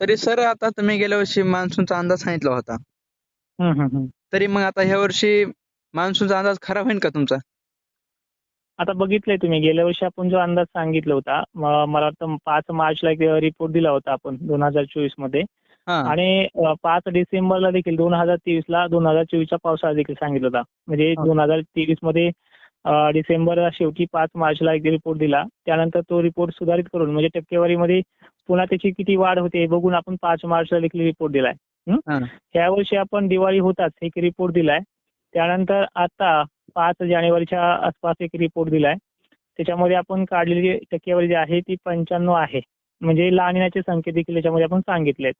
तरी सर आता तुम्ही गेल्या वर्षी मान्सूनचा अंदाज सांगितला होता. तरी मग आता ह्या वर्षी मान्सूनचा अंदाज खरा होईल का तुमचा? आता बघितलंय तुम्ही गेल्या वर्षी आपण जो अंदाज सांगितला होता मला वाटतं पाच मार्चला एक रिपोर्ट दिला होता आपण दोन हजार चोवीसमध्ये. हा. आणि पाच डिसेंबरला देखील दोन हजार तेवीस ला दोन हजार चोवीसचा पावसाळा देखील सांगितलं होता. म्हणजे. दोन हजार तेवीसमध्ये डिसेंबर शेवटी पाच मार्चला एक रिपोर्ट दिला. त्यानंतर तो रिपोर्ट सुधारित करून म्हणजे टक्केवारीमध्ये पुन्हा त्याची किती वाढ होते हे बघून आपण पाच मार्चला देखील रिपोर्ट दिलाय. ह्या वर्षी आपण दिवाळी होताच एक रिपोर्ट दिलाय. त्यानंतर आता पाच जानेवारीच्या आसपास एक रिपोर्ट दिलाय. त्याच्यामध्ये आपण काढलेली टक्केवारी जी आहे ती पंच्याण्णव आहे. म्हणजे लानिनाचे संकेत देखील याच्यामध्ये आपण सांगितलेत.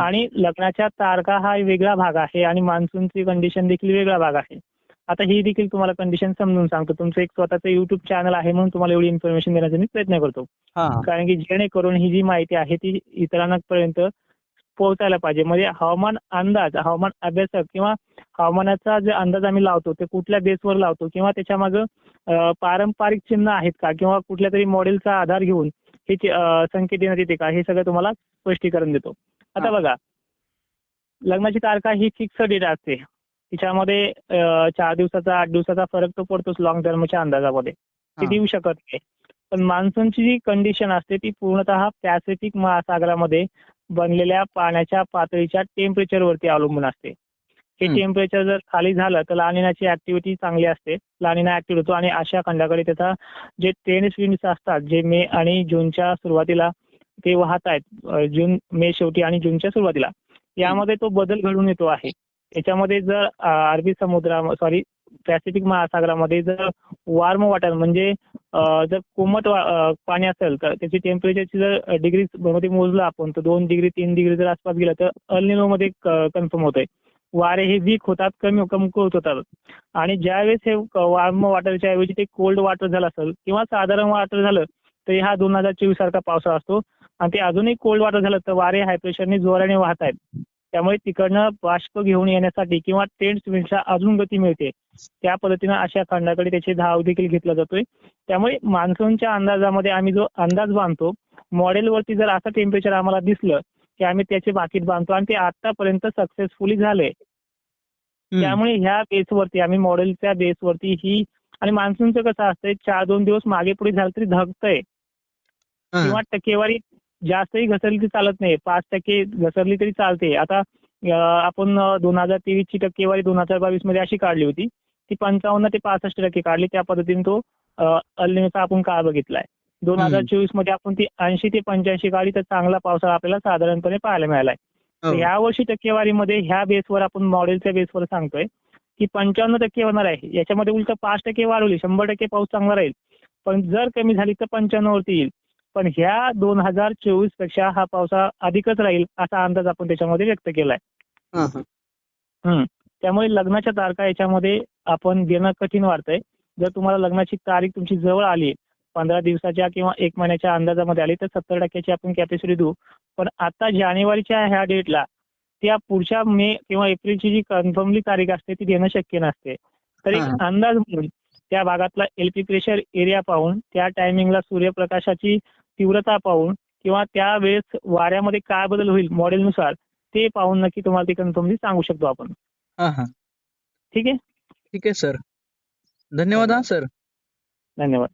आणि लग्नाच्या तारखा हा वेगळा भाग आहे आणि मान्सूनची कंडिशन देखील वेगळा भाग आहे. आता ही देखील तुम्हाला कंडिशन समजून सांगतो. तुमचं एक स्वतःचं युट्यूब चॅनल आहे म्हणून तुम्हाला एवढी इन्फॉर्मेशन देण्याचा मी प्रयत्न करतो. हा. कारण की जेणेकरून ही जी माहिती आहे ती इतरांपर्यंत पोहोचायला पाहिजे. म्हणजे हवामान अंदाज हवामान अभ्यासक किंवा हवामानाचा जे अंदाज आम्ही लावतो ते कुठल्या बेसवर लावतो किंवा त्याच्या मागं पारंपरिक चिन्ह आहेत का? किंवा कुठल्या तरी मॉडेलचा आधार घेऊन हे संकेत देण्यात येते का? हे सगळं तुम्हाला स्पष्टीकरण देतो. आता. बघा. लग्नाची तारखा ही फिक्स डेट असते. तिच्यामध्ये चार दिवसाचा आठ दिवसाचा फरक तो पडतोच लॉंग टर्मच्या अंदाजामध्ये. ते. देऊ शकत नाही. पण मान्सूनची जी कंडिशन असते ती पूर्णतः पॅसिफिक महासागरामध्ये बनलेल्या पाण्याच्या पातळीच्या टेम्परेचरवरती अवलंबून असते. हे. टेम्परेचर जर खाली झालं तर लानिनाची ऍक्टिव्हिटी चांगली असते. लानिना ऍक्टिव्ह होतो आणि आशिया खंडाकडे त्याचा जे टेनिस विंड्स असतात जे मे आणि जूनच्या सुरुवातीला ते वाहत आहेत जून मे शेवटी आणि जूनच्या सुरुवातीला. यामध्ये तो बदल घडून येतो आहे. याच्यामध्ये जर अरबी समुद्रा सॉरी पॅसिफिक महासागरामध्ये जर वॉर्म वाटर म्हणजे जर कोमट पाणी असेल तर त्याची टेम्परेचरची जर डिग्री मध्ये मोजलं आपण तर दोन डिग्री तीन डिग्री जर आसपास गेलं तर अल्निनो मध्ये कन्फर्म होतंय. वारे हे वीक होतात कमी कमकुवत होतात. आणि ज्यावेळेस हे वॉर्म वॉटरच्या ऐवजी ते कोल्ड वॉटर झालं असेल किंवा साधारण वॉटर झालं तर हा दोन हजार चोवीस सारखा पावसाळा असतो. आणि ते अजूनही कोल्ड वॉटर झालं तर वारे हाय प्रेशरने जोराने वाहत आहेत त्यामुळे तिकडनं बाष्प घेऊन येण्यासाठी किंवा टेंट विंडच्या अजून गती मिळते त्या पद्धतीनं अशा खंडाकडे त्याचे धाव देखील घेतला जातोय त्यामुळे मान्सूनच्या अंदाजामध्ये आम्ही जो अंदाज बांधतो मॉडेलवरती जर असं टेम्परेचर आम्हाला दिसलं की आम्ही त्याचे बाकीत बांधतो आणि ते आतापर्यंत सक्सेसफुली झाले. त्यामुळे ह्या बेसवरती आम्ही मॉडेलच्या बेसवरती ही आणि मान्सूनचं कसं असतंय चार दोन दिवस मागे पुढे झालं तरी धगतंय. किंवा टक्केवारी जास्तही घसरली तरी चालत नाही. पाच टक्के घसरली तरी चालते. आता आपण दोन हजार तेवीस ची टक्केवारी दोन हजार बावीसमध्ये अशी काढली होती. ती पंचावन्न ते पासष्ट टक्के काढली. त्या पद्धतीने तो अल्निचा आपण काळ बघितलाय. दोन हजार. चोवीसमध्ये आपण ती ऐंशी ते पंच्याऐंशी काढली तर चांगला पावसाळा आपल्याला साधारणपणे पाहायला मिळालाय. हो. तर ह्या वर्षी टक्केवारीमध्ये ह्या बेसवर आपण मॉडेलच्या बेसवर सांगतोय की पंच्याण्णव टक्के होणार आहे. याच्यामध्ये उलट पाच टक्के वाढ होईल शंभर टक्के पाऊस चांगला राहील. पण जर कमी झाली तर पंच्याण्णव वरती येईल. पण ह्या दोन हजार चोवीसपेक्षा हा पावसाळा अधिकच राहील असा अंदाज आपण त्याच्यामध्ये व्यक्त केलाय. हा, हा. त्यामुळे लग्नाच्या तारखा याच्यामध्ये आपण देणं कठीण वाटतंय जर तुम्हाला लग्नाची तारीख तुमची जवळ आली पंधरा दिवसाच्या किंवा एक महिन्याच्या अंदाजामध्ये आली तर सत्तर टक्क्याची आपण कॅपॅसिटी देऊ. पण आता जानेवारीच्या ह्या डेटला त्या पुढच्या मे किंवा एप्रिलची जी कन्फर्मली तारीख असते ती देणं शक्य नसते. तर एक. अंदाज म्हणून त्या भागातला एलपी प्रेशर एरिया पाहून त्या टायमिंगला सूर्यप्रकाशाची तीव्रता पाहून किंवा त्यावेळेस वाऱ्यामध्ये काय बदल होईल मॉडेलनुसार ते पाहून नक्की तुम्हाला ती कन्फर्मली सांगू शकतो आपण. हा हा. ठीक आहे? ठीक आहे सर. धन्यवाद हा सर. धन्यवाद.